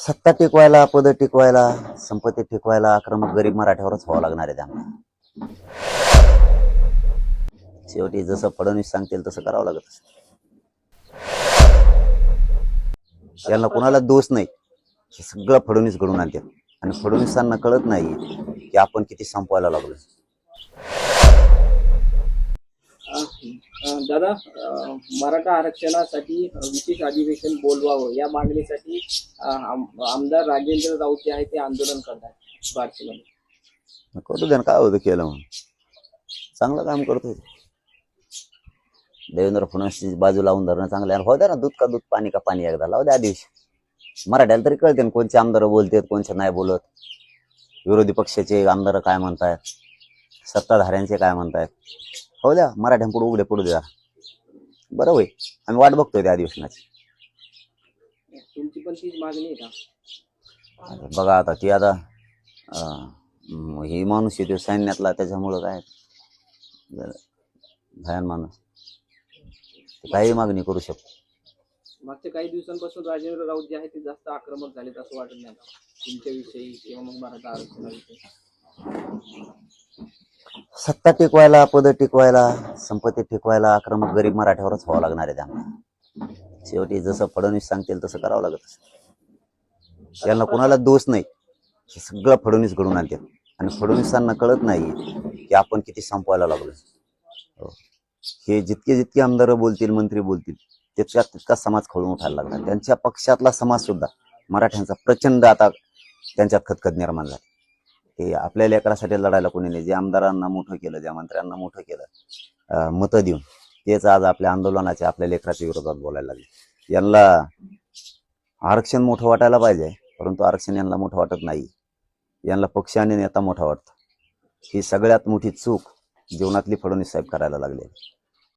सत्ता टिकवायला पद टिकवायला संपत्ती टिकवायला आक्रमक गरीब मराठ्यावरच व्हावं लागणार आहे त्यांना. शेवटी जसं फडणवीस सांगतील तसं करावं लागत त्यांना यांना कोणाला दोष नाही. हे सगळं फडणवीस घडून आणते आणि फडणवीसांना कळत नाही की आपण किती संपवायला लागलो. दादा मराठा आरक्षणासाठी विशेष अधिवेशन बोलवावं या मागणीसाठी आमदार राजेंद्र राऊत जे आहे ते आंदोलन करतात बार्शीमध्ये. करू दे काय होतं केलं म्हणून? चांगलं काम करतोय. देवेंद्र फडणवीसची बाजू लावून धरणं चांगलं आहे. हो द्या ना दूध का दूध पाणी का पाणी एकदा लावू द्या दिवशी. मराठ्याला तरी कळते ना कोणचे आमदार बोलतात कोणचे नाही बोलत. विरोधी पक्षाचे आमदार काय म्हणतात सत्ताधाऱ्यांचे काय म्हणतायत? हो द्या मराठ्यांपुढे उघडे पडू द्या. बरं होय आम्ही वाट बघतोय त्या अधिवेशनाची. तुमची पण तीच मागणी आहे का बघा आता ती आता ही माणूस येतो सैन्यातला त्याच्यामुळं काय? भयान माणूस. काही मागणी करू शकतो. मागच्या काही दिवसांपासून राजेंद्र राऊत जे आहे ते जास्त आक्रमक झालेत असं वाटत नाही का? तुमच्याविषयी किंवा मग मराठा आरक्षणाविषयी. सत्ता टिकवायला पद टिकवायला संपत्ती टिकवायला आक्रमक गरीब मराठ्यावरच व्हावं लागणार आहे त्यांना. शेवटी जसं फडणवीस सांगतील तसं करावं लागत असत यांना कोणाला दोष नाही. हे सगळं फडणवीस घडून आणते आणि फडणवीसांना कळत नाही की आपण किती संपवायला लागलो. हो. हे. जितके जितके आमदार बोलतील मंत्री बोलतील तितका तितका समाज खळून उठायला लागला त्यांच्या पक्षातला समाज सुद्धा मराठ्यांचा प्रचंड आता त्यांच्यात खतखत निर्माण झाली. हे आपल्या लेकरासाठी लढायला कोणी नाही. जे आमदारांना मोठं केलं ज्या मंत्र्यांना मोठं केलं मतं देऊन तेच आज आपल्या आंदोलनाचे आपल्या लेकराच्या विरोधात बोलायला लागले. यांना आरक्षण मोठं वाटायला पाहिजे परंतु आरक्षण यांना मोठं वाटत नाही. यांना पक्ष आणि नेता मोठा वाटतो. ही सगळ्यात मोठी चूक जीवनातली फडणवीस साहेब करायला लागले.